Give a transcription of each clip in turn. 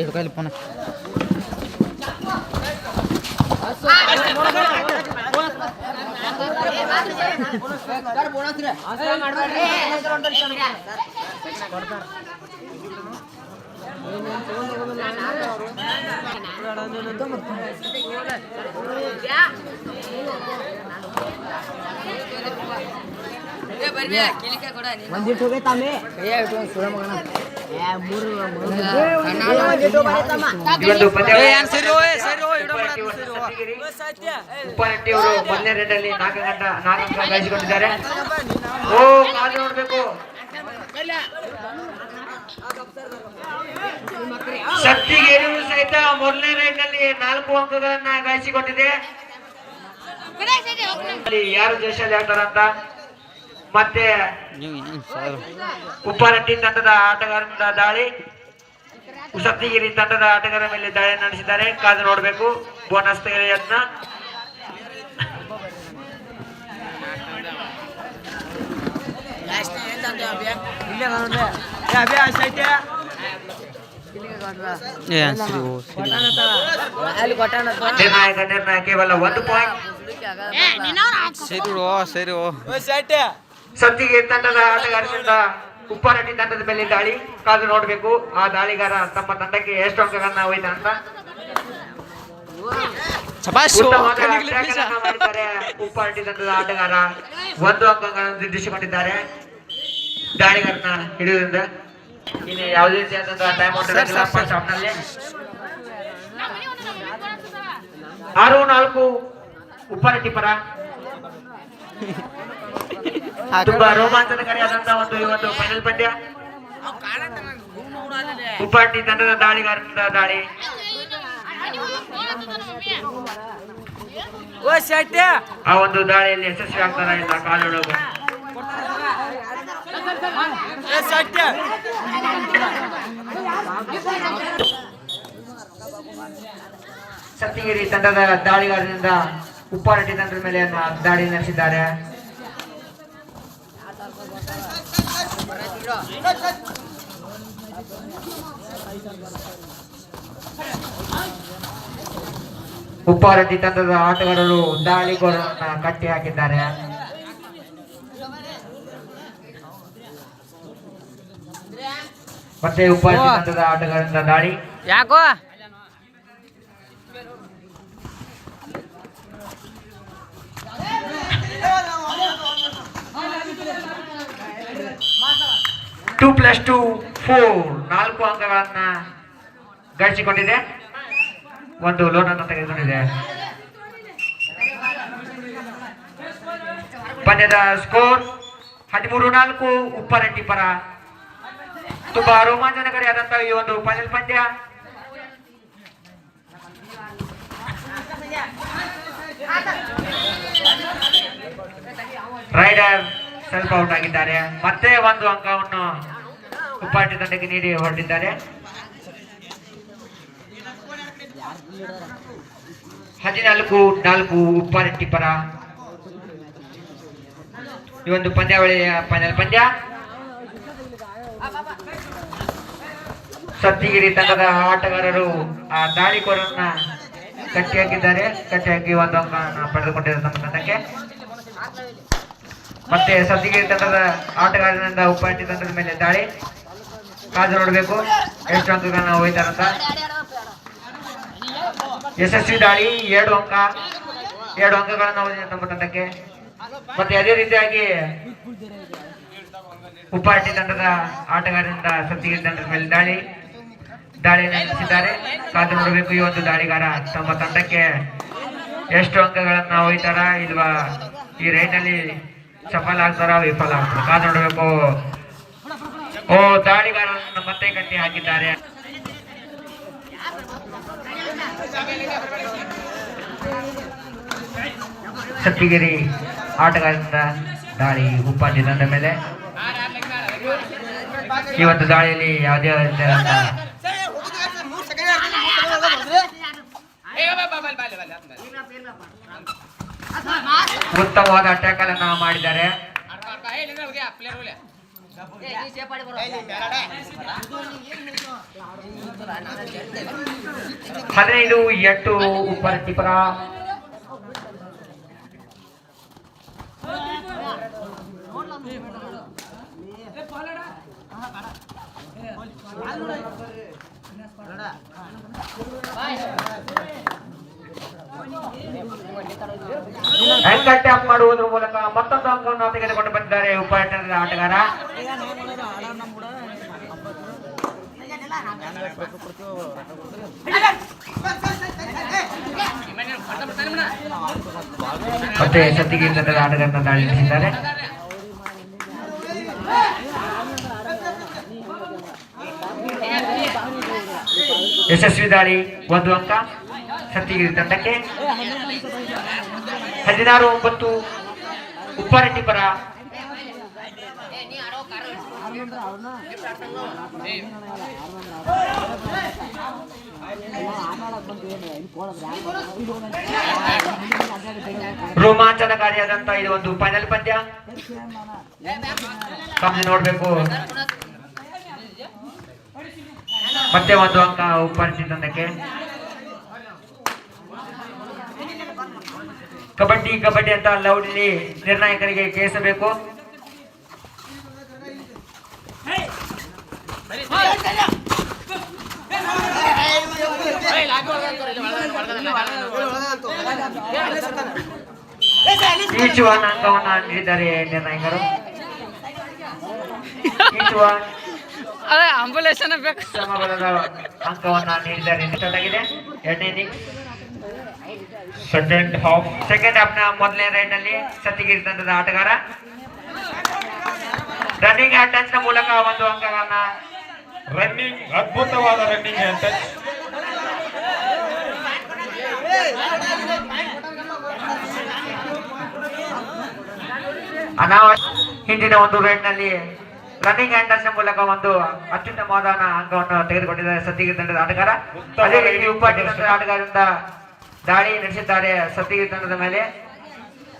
ಹಿಡ್ಕೊಲಿ phone ಒಂದಿಟ್ಟು ಹೋಗೈತಾಮೆ ಒಂದು ಪಂದ್ಯಾವಳಿ ಸರಿ ಉಪ್ಪಾರೆಡ್ಡಿ ಅವರು ಮೊದಲನೇ ರೇಟ್ ಅಲ್ಲಿ ನಾಲ್ಕು ಗಂಟ ನಾಲ್ಕು ಓ ಕಾಲು ನೋಡ್ಬೇಕು ಸತ್ತಿಗೇರು ಸಹಿತ ಮೊದಲನೇ ರೈಡ್ನಲ್ಲಿ ನಾಲ್ಕು ಅಂಕಗಳನ್ನ ಗಳಿಸಿಕೊಂಡಿದೆ ಯಾರು ಜಯಶಾಲಿ ಆಗ್ತಾರಂತ ಮತ್ತೆ ನೀವು ಸರ್? ಉಪ್ಪಾರಟ್ಟಿ ತಂಡದ ಆಟಗಾರರಿಂದ ದಾಳಿ. ಸಪ್ತಿಗಿರಿ ತಂಡದ ಆಟಗಾರ ಮೇಲೆ ದಾಳಿ ನಡೆಸಿದ್ದಾರೆ. ಕಾದು ನೋಡಬೇಕು. ಬೋನಸ್ ತೆಗೆದ ಯತ್ನ. ಏ ಸರಿ ಹೋ ಸರಿ. ಅಲ್ಲಿ ಕೊಟ್ಟಾನ ನಿರ್ಣಾಯಕ ನಿರ್ಣಯ ಕೇವಲ ಒಂದು ಪಾಯಿಂಟ್ ಸರಿ ಓ ಸರಿ ಸತ್ತಿಗಿರಿ ತಂಡದ ಆಟಗಾರರಿಂದ ಉಪ್ಪಾರಟ್ಟಿ ತಂಡದ ಮೇಲೆ ದಾಳಿ. ಕಾದು ನೋಡಬೇಕು. ಆ ದಾಳಿಗಾರ ತಮ್ಮ ತಂಡಕ್ಕೆ ಎಷ್ಟು ಅಂಕಗಳನ್ನ ಅಂತ. ಮಾಡಿದ್ದಾರೆ. ಉಪ್ಪಾರಟ್ಟಿ ತಂಡದ ಆಟಗಾರ ಒಂದು ಅಂಕಗಳನ್ನು ನಿರ್ದಿಷ್ಟಕೊಂಡಿದ್ದಾರೆ ದಾಳಿಗಾರನ ಹಿಡಿಯುವುದರಿಂದ ಇಲ್ಲಿ ಯಾವುದೇ ರೀತಿಯಾದಂತಹ ಟೈಮ್ ಹಾಫ್ನಲ್ಲಿ ಆರು ನಾಲ್ಕು ಉಪ್ಪಾರಟ್ಟಿ ಪರ. ತುಂಬಾ ರೋಮಾಂಚನಕಾರಿಯಾದಂತಹ ಒಂದು ಇವತ್ತು ಒಂದು ಫೈನಲ್ ಪಂದ್ಯ. ಉಪಾಟಿ ತಂಡದ ದಾಳಿಗಾರರಿಂದ ದಾಳಿ. ಆ ಒಂದು ದಾಳಿಯಲ್ಲಿ ಯಶಸ್ವಿ ಆಗ್ತಾರ ಇಲ್ಲ ಕಾಲೊಳಗು ಸತ್ತಿಗಿರಿ ತಂಡದ ದಾಳಿಗಾರರಿಂದ ಉಪ್ಪಾರಟ್ಟಿ ತಂಡದ ಮೇಲೆ ದಾಳಿ ನಡೆಸಿದ್ದಾರೆ. ಉಪ್ಪಾರಟ್ಟಿ ತಂಡದ ಆಟಗಾರರು ದಾಳಿಗೋರನ್ನ ಕಟ್ಟಿ ಹಾಕಿದ್ದಾರೆ ಮತ್ತೆ ಉಪ್ಪಾರಟ್ಟಿ ತಂಡದ ಆಟಗಾರರಿಂದ ದಾಳಿ ಯಾಕೋ ಟೂ ಪ್ಲಸ್ ಟೂ ಫೋರ್ ನಾಲ್ಕು ಅಂಕಗಳನ್ನ ಗಳಿಸಿಕೊಂಡಿದೆ. ಒಂದು ಲೋನ್ ಅನ್ನು ತೆಗೆದುಕೊಂಡಿದೆ. ಪಂದ್ಯದ ಸ್ಕೋರ್ ಹದಿಮೂರು ನಾಲ್ಕು ಉಪ್ಪರಟ್ಟಿ ಪರ. ತುಂಬಾ ರೋಮಾಂಚನಕಾರಿಯಾದಂತಹ ಈ ಒಂದು ಫೈನಲ್ ಪಂದ್ಯ. ರೈಡರ್ ಸ್ವಲ್ಪ ಔಟ್ ಆಗಿದ್ದಾರೆ. ಮತ್ತೆ ಒಂದು ಅಂಕವನ್ನು ಉಪ್ಪಾಟಿ ತಂಡಕ್ಕೆ ನೀಡಿ ಹೊರಟಿದ್ದಾರೆ. ಹದಿನಾಲ್ಕು, ನಾಲ್ಕು ಉಪ್ಪಾರೆಟ್ಟಿ ಪರ ಈ ಒಂದು ಪಂದ್ಯಾವಳಿಯ ಫೈನಲ್ ಪಂದ್ಯ. ಸತ್ತಿಗಿರಿ ತಂಡದ ಆಟಗಾರರು ಆ ದಾಳಿಕೋರನ್ನ ಕಟ್ಟಿ ಹಾಕಿದ್ದಾರೆ ಕಟ್ಟಿ ಹಾಕಿ ಒಂದು ಅಂಕವನ್ನು ಪಡೆದುಕೊಂಡಿದ್ದಾರೆ ನಮ್ಮ ತಂಡಕ್ಕೆ. ಮತ್ತೆ ಸದ್ದಿಗೆ ತಂಡದ ಆಟಗಾರನಿಂದ ಉಪ್ಪಾಟಿ ತಂಡದ ಮೇಲೆ ದಾಳಿ. ಕಾದು ನೋಡಬೇಕು. ಎಷ್ಟು ಅಂಕಗಳನ್ನ ಹೋಯ್ತಾರಂತ. ಯಶಸ್ವಿ ದಾಳಿ, ಎರಡು ಅಂಕ. ಎರಡು ಅಂಕಗಳನ್ನ ಹೋದ ತಮ್ಮ ತಂಡಕ್ಕೆ. ಮತ್ತೆ ಅದೇ ರೀತಿಯಾಗಿ ಉಪಾಟಿ ತಂಡದ ಆಟಗಾರರಿಂದ ಸದ್ದಿಗೆ ತಂಡದ ಮೇಲೆ ದಾಳಿ. ದಾಳಿಯನ್ನು ನಡೆಸಿದ್ದಾರೆ. ಕಾದು ನೋಡಬೇಕು ಈ ಒಂದು ದಾಳಿಗಾರ ತಮ್ಮ ತಂಡಕ್ಕೆ. ಎಷ್ಟು ಅಂಕಗಳನ್ನ ಹೋಯ್ತಾರ ಇಲ್ವಾ? ಈ ರೈಡ್ನಲ್ಲಿ ಸಫಲ ಆಗ್ತಾರ ವಿಫಲ. ಆಗ್ತಾರ ಕಾದು ನೋಡಬೇಕು. ಓ, ದಾಳಿಗಾರರನ್ನ ಮತ್ತೆ ಕಟ್ಟಿ ಹಾಕಿದ್ದಾರೆ. ಸತ್ತಿಗಿರಿ ಆಟಗಾರರಿಂದ ದಾಳಿ ಉಪ್ಪಾಟಿ ತಂಡ ಮೇಲೆ. ಇವತ್ತು ದಾಳಿಯಲ್ಲಿ ಯಾವುದೇ ಉತ್ತಮವಾದ ಅಟ್ಯಾಕ್ ಅನ್ನ ಮಾಡಿದ್ದಾರೆ. ಹದಿನೈದು ಎಂಟು ಉಪ್ಪರಟ್ಟಿಪುರ ಆಂಕರ್ ಟ್ಯಾಪ್ ಮಾಡುವುದರ ಮೂಲಕ ಮತ್ತೊಂದು ಅಂಕವನ್ನು ತೆಗೆದುಕೊಂಡು ಬಂದಿದ್ದಾರೆ ಉಪಟನದ ಆಟಗಾರ. ಮತ್ತೆ ಸತ್ತಿಗೆ ತಂಡದ ಆಟಗಾರನ ದಾಳಿ ನಡೆಸಿದ್ದಾರೆ. ಯಶಸ್ವಿ ದಾಳಿ, ಒಂದು ಅಂಕ. ಸತ್ತಿಗಿರಿ ತಂಡಕ್ಕೆ ಹದಿನಾರು ಒಂಬತ್ತು ಉಪ್ಪಾರೆಡ್ಡಿ ಪರ. ರೋಮಾಂಚನಕಾರಿಯಾದಂತ ಇದು ಒಂದು ಫೈನಲ್ ಪಂದ್ಯ. ನೋಡ್ಬೇಕು. ಮತ್ತೆ ಒಂದು ಅಂಕ ಉಪ್ಪಾರೆಡ್ಡಿ ತಂಡಕ್ಕೆ. ಕಬಡ್ಡಿ ಕಬಡ್ಡಿ ಅಂತ ಲೌಡ್ಲಿ ನಿರ್ಣಾಯಕರಿಗೆ ಕೇಳಿಸಬೇಕು. ಅಂಕವನ್ನು ಅಂಕವನ್ನ ನೀಡಿದ್ದಾರೆ ನಿರ್ಣಾಯಕರು. ಈಚುವ ಅದೇ ಆಂಬುಲೆನ್ಸ್ ಬೇಕು. ಸಮಬಲದ ಅಂಕವನ್ನ ನೀಡಿದ್ದಾರೆ. ಎರಡನೇ ಸೆಕೆಂಡ್ ಹಾಫ್ ಸೆಕೆಂಡ್ ಹಾಫ್ನ ಮೊದಲನೇ ರೈಡ್ನಲ್ಲಿ ಸತ್ತಿಗಿರಿ ತಂಡದ ಆಟಗಾರ. ರನ್ನಿಂಗ್ ಅಟೆನ್ಸ್ನ ಮೂಲಕ ಒಂದು ಅಂಕಗಳನ್ನ ರನ್ನಿಂಗ್ ಅದ್ಭುತವಾದ ರನ್ನಿಂಗ್ ಅಂತ ಅನಾವ ಹಿಂದಿನ ಒಂದು ರೈಡ್ನಲ್ಲಿ ರನ್ನಿಂಗ್ ಹ್ಯಾಂಡಲ್ಸ್ನ ಮೂಲಕ ಒಂದು ಅತ್ಯುತ್ತಮವಾದ ಅಂಕವನ್ನು ತೆಗೆದುಕೊಂಡಿದ್ದಾರೆ ಸತ್ಯಗಿರಿ ತಂಡದ ಆಟಗಾರ. ಅದೇ ರೀತಿ ಉಪ್ಪಾಟಿ ತಂಡದ ಆಟಗಾರರಿಂದ ದಾಳಿ ನಡೆಸಿದ್ದಾರೆ ಸತ್ತಿಗಿರಿ ತಂಡದ ಮೇಲೆ.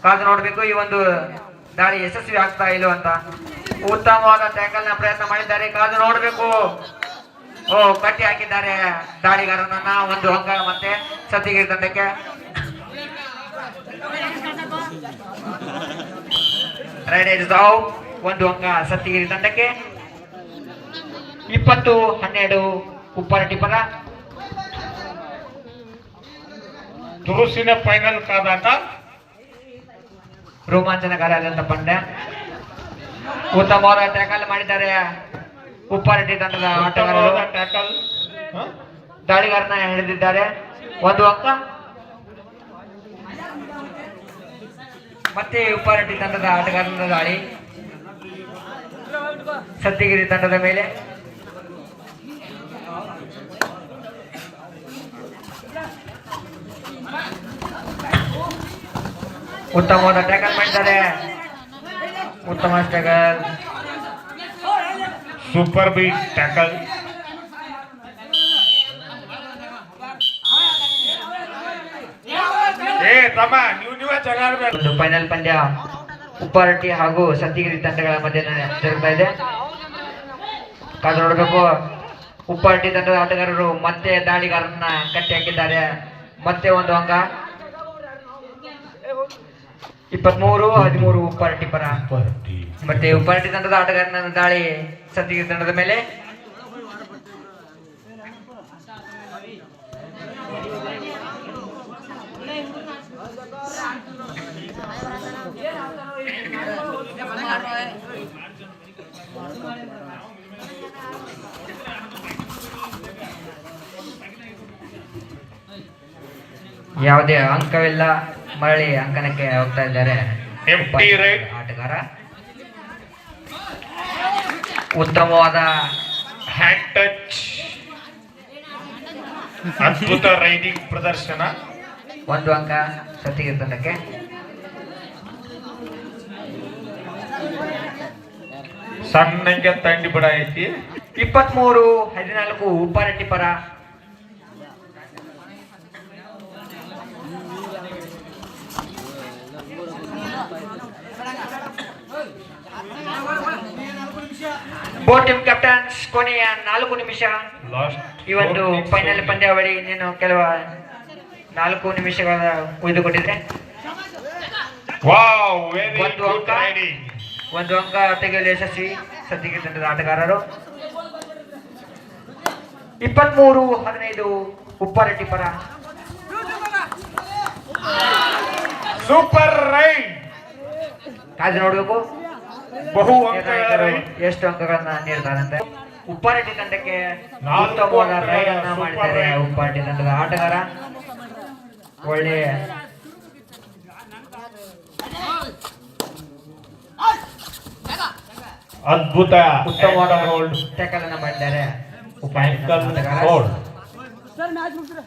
ಕಾದು ನೋಡಬೇಕು, ಈ ಒಂದು ದಾಳಿ ಯಶಸ್ವಿ ಆಗ್ತಾ ಇಲ್ಲೋ ಅಂತ. ಉತ್ತಮವಾದ ಟ್ಯಾಕಲ್ ಪ್ರಯತ್ನ ಮಾಡಿದ್ದಾರೆ. ಕಾದು ನೋಡಬೇಕು. ಓ, ಕಟ್ಟಿ ಹಾಕಿದ್ದಾರೆ ದಾಳಿಗಾರನನ್ನ ಒಂದು ಅಂಗ ಮತ್ತೆ ಸತ್ತಿಗಿರಿ ತಂಡಕ್ಕೆ. ಒಂದು ಅಂಗ ಸತ್ತಿಗಿರಿ ತಂಡಕ್ಕೆ. ಇಪ್ಪತ್ತು ಹನ್ನೆರಡು ಉಪ್ಪರ ಪದ. ತುರುಸಿನ ಫೈನಲ್ ಕಾದಾಟ? ರೋಮಾಂಚನಕಾರಿಯಾದಂತ ಪಂದ್ಯ ಉತ್ತಮವಾದ ಟ್ಯಾಕಲ್ ಮಾಡಿದ್ದಾರೆ. ಉಪ್ಪಾರೆಡ್ಡಿ ತಂಡದ ಆಟಗಾರರು. ಟ್ಯಾಕಲ್. ದಾಳಿಗಾರನ ಹಿಡಿದಿದ್ದಾರೆ. ಒಂದು ಅಂಕ. ಮತ್ತೆ ಉಪ್ಪಾರೆಡ್ಡಿ ತಂಡದ ಆಟಗಾರನ ದಾಳಿ. ಸತ್ತಿಗಿರಿ ತಂಡದ ಮೇಲೆ. ಉತ್ತಮವಾದ ಟ್ಯಾಕಲ್ ಮಾಡಿದ್ದಾರೆ. ಉತ್ತಮ ಟ್ಯಾಕಲ್ ಸೂಪರ್ ಬಿ ಟ್ಯಾಕಲ್. ಒಂದು ಫೈನಲ್ ಪಂದ್ಯ. ಉಪ್ಪಾರಟ್ಟಿ ಹಾಗೂ ಸತ್ತಿಗಿರಿ ತಂಡಗಳ ಮಧ್ಯೆ ಜರುಗ್ತಾ ಇದೆ. ಕಾದು ನೋಡಬೇಕು. ಉಪ್ಪಾರಟ್ಟಿ ತಂಡದ ಆಟಗಾರರು ಮತ್ತೆ ದಾಳಿಗಾರನ್ನ ಕಟ್ಟಿ ಹಾಕಿದ್ದಾರೆ ಮತ್ತೆ ಒಂದು ಅಂಕ ಇಪ್ಪತ್ಮೂರು ಹದಿಮೂರು ಉಪ್ಪಾರಟ್ಟಿ ಪರ. ಮತ್ತೆ ಉಪ್ಪಾರಟ್ಟಿ ತಂಡದ ಆಟಗಾರನ ದಾಳಿ ಸತ್ತಿಗೆ ತಂಡದ ಮೇಲೆ. ಯಾವುದೇ ಅಂಕವಿಲ್ಲ. ಮರಳಿ ಅಂಕಣಕ್ಕೆ ಹೋಗ್ತಾ ಇದ್ದಾರೆ. ಆಟಗಾರ. ಉತ್ತಮವಾದ ಹ್ಯಾಂಡ್ ಟಚ್ ಅದ್ಭುತ ರೈಡಿಂಗ್ ಪ್ರದರ್ಶನ. ಒಂದು ಅಂಕ ಸತ್ತಿಗೆ ತಂಡಕ್ಕೆ ಸಣ್ಣಗೆ ತಂಡಿ ಬಿಡ ಐತಿ. ಇಪ್ಪತ್ಮೂರು ಹದಿನಾಲ್ಕು ಉಪ್ಪಾರೆಡ್ಡಿ ಪರ ಕೊನೆಯ ನಾಲ್ಕು ನಿಮಿಷ. ಈ ಒಂದು ಫೈನಲ್ ಪಂದ್ಯಾವಳಿ ನೀನು ಕೆಲವ ನಾಲ್ಕು ನಿಮಿಷಗಳ ಉಳಿದುಕೊಂಡಿದೆ. ಒಂದು ಅಂಕ. ಒಂದು ಅಂಕ ತೆಗೆಯಲು ಯಶಸ್ವಿ ಸದ್ಯಕ್ಕೆ ತಂಡದ ಆಟಗಾರರು. ಇಪ್ಪತ್ಮೂರು ಹದಿನೈದು ಉಪ್ಪರಟ್ಟಿ ಪರ. ಸೂಪರ್ ರೈಡ್ ಕಾದು ನೋಡಬೇಕು. ಬಹು ಎಷ್ಟು ಅಂಕಗಳನ್ನ ನೀಡ್ತಾರಂತೆ. ಉಪ್ಪಾರಟ್ಟಿ ತಂಡಕ್ಕೆ ಉತ್ತಮವಾದ ರೈಡ್ ಅನ್ನ ಮಾಡಿದ್ದಾರೆ ಉಪ್ಪಾರೆಡ್ಡಿ ತಂಡದ ಆಟಗಾರ. ಒಳ್ಳೆ ಅದ್ಭುತ ಉತ್ತಮವಾದ ಟ್ಯಾಕಲ್ ಅನ್ನ ಮಾಡಿದ್ದಾರೆ ಉಪ್ಪಾರೆಡ್ಡಿ ಸರ್ ಮ್ಯಾಚ್ ಆಟಗಾರ